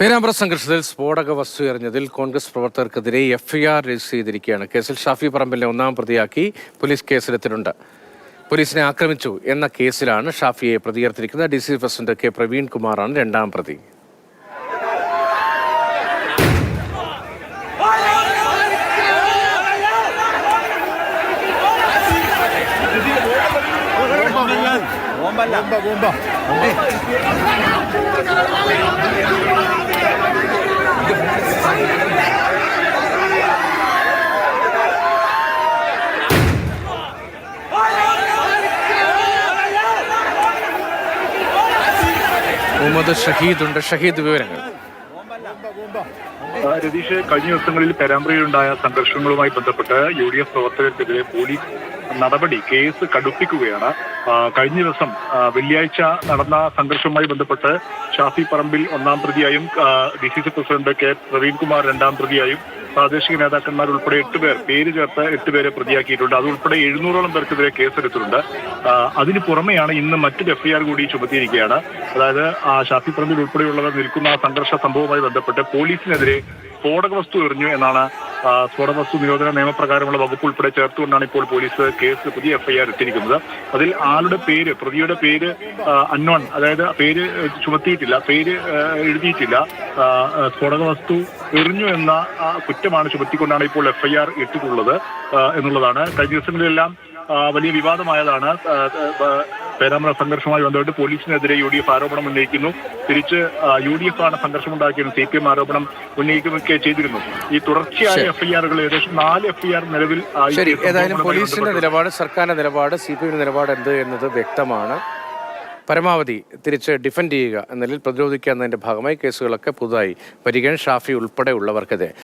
പേരാമ്പ്ര സംഘർഷത്തിൽ സ്ഫോടക വസ്തു എറിഞ്ഞതിൽ കോൺഗ്രസ് പ്രവർത്തകർക്കെതിരെ എഫ്ഐആർ രജിസ്റ്റർ ചെയ്തിരിക്കുകയാണ്. കേസിൽ ഷാഫി പറമ്പിലിനെ ഒന്നാം പ്രതിയാക്കി പോലീസ് കേസെടുത്തിട്ടുണ്ട്. പോലീസിനെ ആക്രമിച്ചു എന്ന കേസിലാണ് ഷാഫിയെ പ്രതിയേർത്തിരിക്കുന്നത്. D C president K Praveen കുമാറാണ് രണ്ടാം പ്രതി. മുഹമ്മദ് ഷഹീദ് ഉണ്ട് ഷഹീദ് വിവരങ്ങൾ. രതീഷ് കഴിഞ്ഞ ദിവസങ്ങളിൽ പെരാമ്പ്രയിലുണ്ടായ സംഘർഷങ്ങളുമായി ബന്ധപ്പെട്ട് യു ഡി എഫ് പ്രവർത്തകർക്കെതിരെ പോലീസ് നടപടി കേസ് കടുപ്പിക്കുകയാണ്. കഴിഞ്ഞ ദിവസം വെള്ളിയാഴ്ച നടന്ന സംഘർഷവുമായി ബന്ധപ്പെട്ട് ഷാഫി പറമ്പിൽ ഒന്നാം പ്രതിയായും D C C president K Praveen Kumar രണ്ടാം പ്രതിയായും പ്രാദേശിക നേതാക്കന്മാർ ഉൾപ്പെടെ എട്ട് പേർ പേര് ചേർത്ത് എട്ട് പേരെ പ്രതിയാക്കിയിട്ടുണ്ട്. അതുൾപ്പെടെ എഴുന്നൂറോളം പേർക്കെതിരെ കേസെടുത്തിട്ടുണ്ട്. അതിന് പുറമെയാണ് ഇന്ന് മറ്റൊരു എഫ്ഐആർ കൂടി ചുമത്തിയിരിക്കുകയാണ്. അതായത് ഷാഫി പറമ്പിൽ ഉൾപ്പെടെയുള്ളവർ നിൽക്കുന്ന സംഘർഷ സംഭവവുമായി ബന്ധപ്പെട്ട് പോലീസിനെതിരെ സ്ഫോടക വസ്തു എറിഞ്ഞു എന്നാണ് സ്ഫോടക വസ്തു നിരോധന നിയമപ്രകാരമുള്ള വകുപ്പ് ഉൾപ്പെടെ ചേർത്തുകൊണ്ടാണ് ഇപ്പോൾ പോലീസ് കേസ് പുതിയ എഫ്ഐആർ എത്തിയിരിക്കുന്നത്. അതിൽ ആളുടെ പേര് പ്രതിയുടെ പേര് അന്നോൺ അതായത് പേര് ചുമത്തിയിട്ടില്ല പേര് എഴുതിയിട്ടില്ല. സ്ഫോടക വസ്തു എറിഞ്ഞു എന്ന കുറ്റമാണ് ചുമത്തിക്കൊണ്ടാണ് ഇപ്പോൾ എഫ്ഐആർ ഇട്ടിട്ടുള്ളത് എന്നുള്ളതാണ്. കഴിഞ്ഞ ദിവസങ്ങളിലെല്ലാം വലിയ വിവാദമായതാണ് പേരാമ്പ്ര സംഘർഷവുമായി ബന്ധപ്പെട്ട് പോലീസിനെതിരെ യു ഡി എഫ് ആരോപണം ഉന്നയിക്കുന്നു. തിരിച്ച് യു ഡി എഫ് ആണ് സംഘർഷം ഉണ്ടാക്കിയത് സി പി എം ആരോപണം ഉന്നയിക്കുകയൊക്കെ ചെയ്തിരുന്നു. ഈ തുടർച്ചയായ. എഫ്ഐആറുകൾ ഏകദേശം നാല് എഫ്ഐആർ നിലവിൽ ശരി. ഏതായാലും പോലീസിന്റെ നിലപാട് സർക്കാരിന്റെ നിലപാട് സി പി എമ്മിന്റെ നിലപാട് എന്ത് എന്നത് വ്യക്തമാണ്. പരമാവധി തിരിച്ച് ഡിഫൻഡ് ചെയ്യുക എന്നതിൽ പ്രതിരോധിക്കുക എന്നതിന്റെ ഭാഗമായി കേസുകളൊക്കെ പുതുതായി വരികയും ഷാഫി ഉൾപ്പെടെ ഉള്ളവർക്കെതിരെ